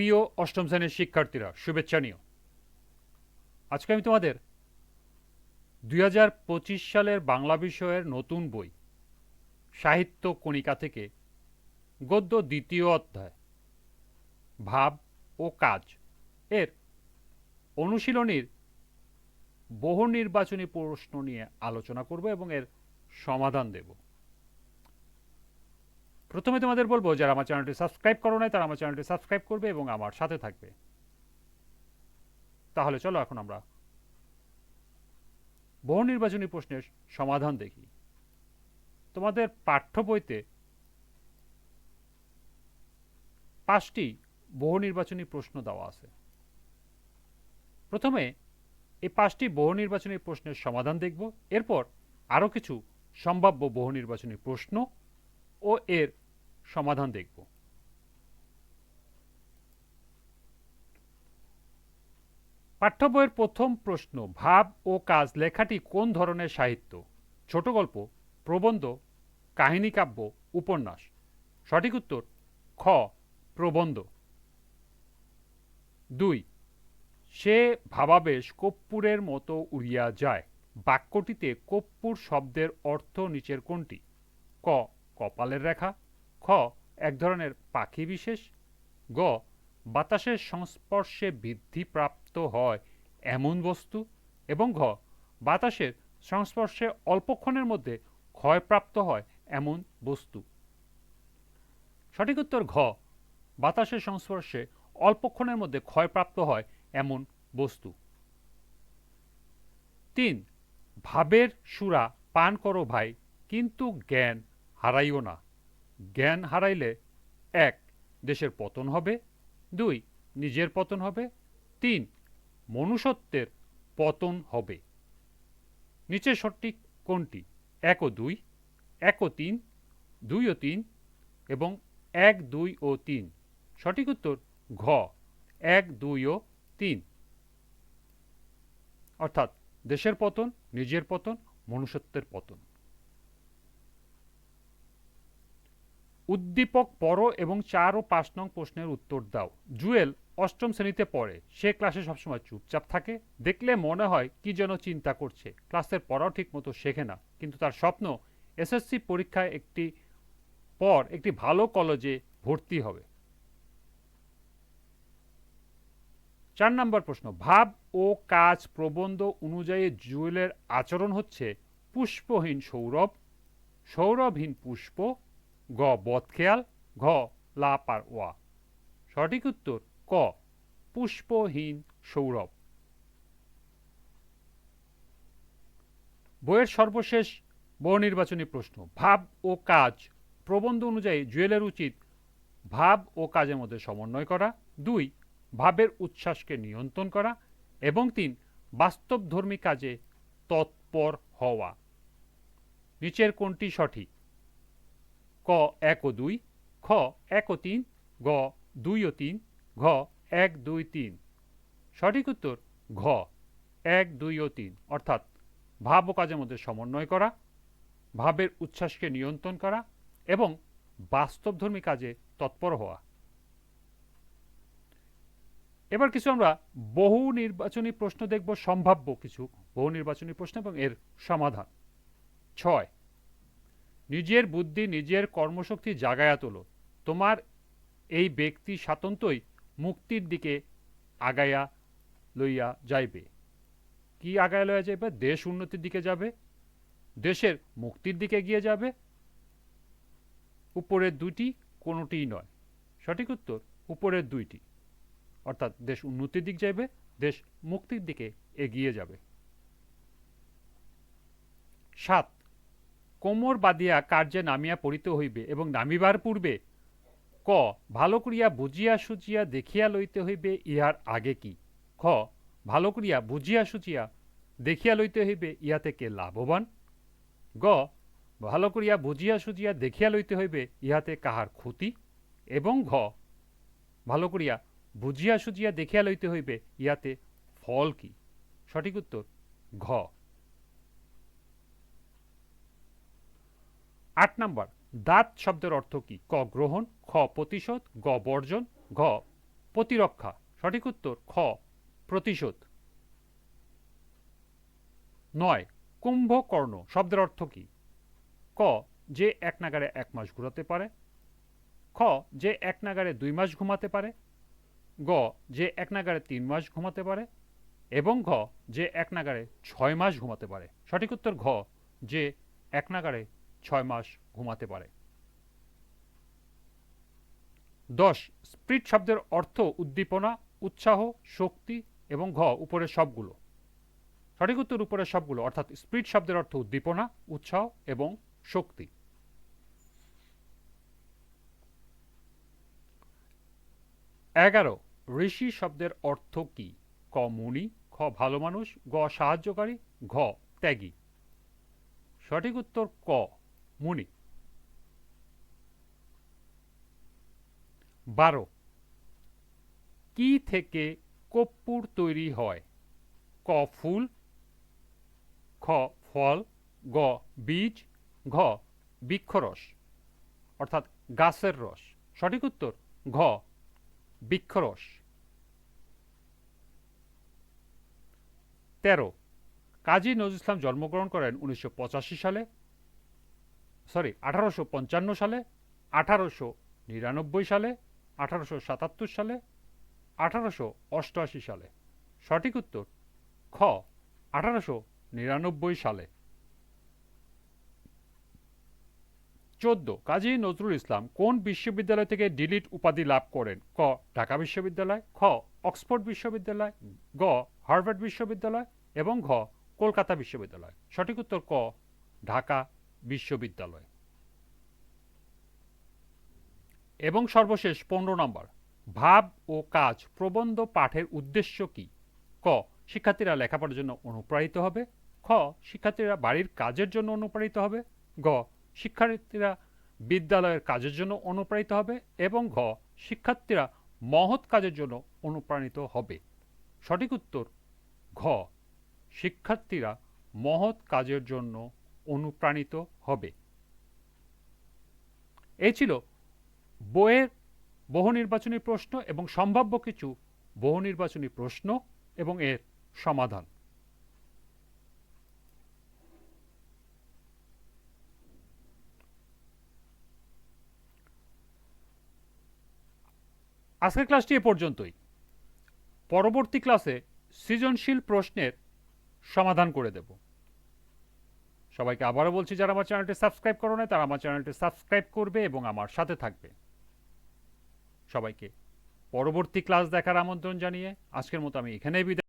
প্রিয় অষ্টম শ্রেণির শিক্ষার্থীরা, শুভেচ্ছা নিও। আজকে আমি তোমাদের দুই হাজার পঁচিশ সালের বাংলা বিষয়ের নতুন বই, সাহিত্য কণিকা থেকে গদ্য দ্বিতীয় অধ্যায়, ভাব ও কাজ এর অনুশীলনীর বহু নির্বাচনী প্রশ্ন নিয়ে আলোচনা করব এবং এর সমাধান দেব। প্রথমে তোমাদের বলব, যারা আমার চ্যানেলটি সাবস্ক্রাইব করো নাই, তারা আমার চ্যানেলটি সাবস্ক্রাইব করবে এবং আমার সাথে থাকবে। তাহলে চলো এখন আমরা বহু নির্বাচনী প্রশ্নের সমাধান দেখি। তোমাদের পাঠ্য বইতে পাঁচটি বহু নির্বাচনী প্রশ্ন দেওয়া আছে। প্রথমে এই পাঁচটি বহু নির্বাচনী প্রশ্নের সমাধান দেখব। এরপর আরও কিছু সম্ভাব্য বহু নির্বাচনী প্রশ্ন ও এর সমাধান দেখব। পাঠ্য বইয়ের প্রথম প্রশ্ন, ভাব ও কাজ লেখাটি কোন ধরনের সাহিত্য? ছোট গল্প, প্রবন্ধ, কাহিনী কাব্য, উপন্যাস। সঠিক উত্তর, খ, প্রবন্ধ। দুই, সে ভাবাবেশ কপ্পুরের মতো উড়িয়া যায়। বাক্যটিতে কপ্পুর শব্দের অর্থ নিচের কোনটি? ক, কপালের রেখা। এক ধরনের পাখি বিশেষ। গ, বাতাসের সংস্পর্শে বৃদ্ধিপ্রাপ্ত হয় এমন বস্তু। এবং ঘ, বাতাসের সংস্পর্শে অল্পক্ষণের মধ্যে ক্ষয়প্রাপ্ত হয় এমন বস্তু। সঠিক উত্তর ঘ, বাতাসের সংস্পর্শে অল্পক্ষণের মধ্যে ক্ষয়প্রাপ্ত হয় এমন বস্তু। তিন, ভাবের সুরা পান করো ভাই, কিন্তু জ্ঞান হারাইও না। জ্ঞান হারাইলে, এক, দেশের পতন হবে, দুই, নিজের পতন হবে, তিন, মনুষ্যত্বের পতন হবে। নিচে সঠিক কোনটি? এক ও দুই, এক ও তিন, দুই ও তিন এবং এক, দুই ও তিন। সঠিক উত্তর ঘ, এক, দুই ও তিন। অর্থাৎ দেশের পতন, নিজের পতন, মনুষ্যত্বের পতন। উদ্দীপক পড়ো এবং চার ও পাঁচ নং প্রশ্নের উত্তর দাও। জুয়েল অষ্টম শ্রেণীতে পড়ে। সে ক্লাসে সবসময় চুপচাপ থাকে। দেখলে মনে হয় কি যেন চিন্তা করছে। ক্লাসের পড়াও ঠিক মতো শেখে না। কিন্তু তার স্বপ্ন, এসএসসি পরীক্ষায় একটি পর একটি ভালো কলেজে ভর্তি হবে। চার নম্বর প্রশ্ন, ভাব ও কাজ প্রবন্ধ অনুযায়ী জুয়েলের আচরণ হচ্ছে পুষ্পহীন সৌরভ, সৌরভহীন পুষ্প গ বদখেয়াল ঘ লা পার ওয়া। সঠিক উত্তর, ক, পুষ্পহীন সৌরভ। বইয়ের সর্বশেষ বহু নির্বাচনী প্রশ্ন, ভাব ও কাজ। প্রবন্ধ অনুযায়ী জুয়েলের উচিত ভাব ও কাজের মধ্যে সমন্বয় করা। দুই, ভাবের উচ্ছ্বাসকে নিয়ন্ত্রণ করা। এবং তিন, বাস্তবধর্মী কাজে তৎপর হওয়া। নিচের কোনটি সঠিক? এক ও দুই, খ এক ও তিন, গ দুই ও তিন, ঘ এক দুই তিন। সঠিক উত্তর, ঘ এক দুই ও তিন। অর্থাৎ ভাব ও কাজের মধ্যে সমন্বয় করা, ভাবের উচ্ছ্বাসকে নিয়ন্ত্রণ করা এবং বাস্তবধর্মী কাজে তৎপর হওয়া। এবার কিছু আমরা বহু নির্বাচনী প্রশ্ন দেখব, সম্ভাব্য কিছু বহু নির্বাচনী প্রশ্ন এবং এর সমাধান। ছয় নিজের বুদ্ধি, নিজের কর্মশক্তি জাগায়া তোলো। তোমার এই ব্যক্তি স্বাতন্ত্রই মুক্তির দিকে আগায়া লইয়া যাইবে। কি আগায় লইয়া যাইবে? দেশ উন্নতির দিকে যাবে, দেশের মুক্তির দিকে গিয়ে যাবে। উপরের দুইটি কোনোটিই নয়। সঠিক উত্তর, উপরের দুইটি। অর্থাৎ দেশ উন্নতির দিক যাবে দেশ মুক্তির দিকে এগিয়ে যাবে। সাত কোমর বাদিয়া কার্যে নামিয়া পড়িতে হইবে এবং নামিবার পূর্বে ক, ভালো করিয়া বুঝিয়া সুজিয়া দেখিয়া লইতে হইবে, ইহার আগে কি? খ, ভালো করিয়া বুঝিয়া সুজিয়া দেখিয়া লইতে হইবে, ইহাতে কে লাভবান? গ, ভালো করিয়া বুঝিয়া সুজিয়া দেখিয়া লইতে হইবে, ইহাতে কাহার ক্ষতি? এবং ঘ, ভালো করিয়া বুঝিয়া সুজিয়া দেখিয়া লইতে হইবে, ইহাতে ফল কি? সঠিক উত্তর, ঘ। আট নাম্বার, দাঁত শব্দের অর্থ কি? ক, গ্রহণ, খ, প্রতিশোধ, গ, বর্জন, ঘ, প্রতিরক্ষা। সঠিক উত্তর, খ, প্রতিশোধ। নয়, কুম্ভকর্ণ শব্দের অর্থ কি? ক, যে এক নাগারে এক মাস ঘুরাতে পারে। খ, যে এক নাগারে দুই মাস ঘুমাতে পারে। গ, যে এক নাগারে তিন মাস ঘুমাতে পারে। এবং ঘ, যে এক নাগারে ছয় মাস ঘুমাতে পারে। সঠিক উত্তর, ঘ, যে এক নাগারে ছয় মাস ঘুমাতে পারে। দশ, স্প্রিট শব্দের অর্থ উদ্দীপনা, উৎসাহ, শক্তি এবং ঘ, উপরের সবগুলো। সঠিক উত্তর উপরের সবগুলো, অর্থাৎ স্প্রিট শব্দের অর্থ উদ্দীপনা, উৎসাহ এবং শক্তি। এগারো, ঋষি শব্দের অর্থ কি? ক, মুনি, খ, ভালো মানুষ, গ, সাহায্যকারী, ঘ, ত্যাগী। সঠিক উত্তর ক। মুনি বারো। কি থেকে কর্পূর তৈরি হয়? ক ফুল, খ ফল, গ বীজ, ঘ বৃক্ষরস। অর্থাৎ গাছের রস। সঠিক উত্তর, ঘ বৃক্ষরস। তেরো। কাজী নজরুল ইসলাম জন্মগ্রহণ করেন উনিশশো পঁচাশি সালে। সরি, আঠারোশো পঞ্চান্ন সালে, আঠারোশো নিরানব্বই সালে, আঠারোশো সাতাত্তর সালে, আঠারোশো অষ্টআশি সালে। সঠিক উত্তর, খ, আঠারোশো নিরানব্বই সালে। চোদ্দ, কাজী নজরুল ইসলাম কোন বিশ্ববিদ্যালয় থেকে ডিলিট উপাধি লাভ করেন? ক, ঢাকা বিশ্ববিদ্যালয়, খ, অক্সফোর্ড বিশ্ববিদ্যালয়, গ, হার্ভার্ড বিশ্ববিদ্যালয় এবং ঘ, কলকাতা বিশ্ববিদ্যালয়। সঠিক উত্তর, ক, ঢাকা। বিশ্ববিদ্যালয়। এবং সর্বশেষ পনেরো নম্বর, ভাব ও কাজ প্রবন্ধ পাঠের উদ্দেশ্য কি? ক, শিক্ষার্থীরা লেখাপড়ার জন্য অনুপ্রাণিত হবে। খ, শিক্ষার্থীরা বাড়ির কাজের জন্য অনুপ্রাণিত হবে। গ, শিক্ষার্থীরা বিদ্যালয়ের কাজের জন্য অনুপ্রাণিত হবে। এবং ঘ, শিক্ষার্থীরা মহৎ কাজের জন্য অনুপ্রাণিত হবে। সঠিক উত্তর, ঘ, শিক্ষার্থীরা মহৎ কাজের জন্য অনুপ্রাণিত হবে। এই ছিল বইয়ের বহু নির্বাচনী প্রশ্ন এবং সম্ভাব্য কিছু বহু নির্বাচনী প্রশ্ন এবং এর সমাধান। আজকের ক্লাসটি এ পর্যন্তই। পরবর্তী ক্লাসে সৃজনশীল প্রশ্নের সমাধান করে দেব। সবাইকে আবারও বলছি, যারা আমার চ্যানেলটি সাবস্ক্রাইব করো না তারা আমার চ্যানেলটি সাবস্ক্রাইব করবে এবং আমার সাথে থাকবে। সবাইকে পরবর্তী ক্লাস দেখার আমন্ত্রণ জানিয়ে আজকের মতো আমি এখানেই বিদায়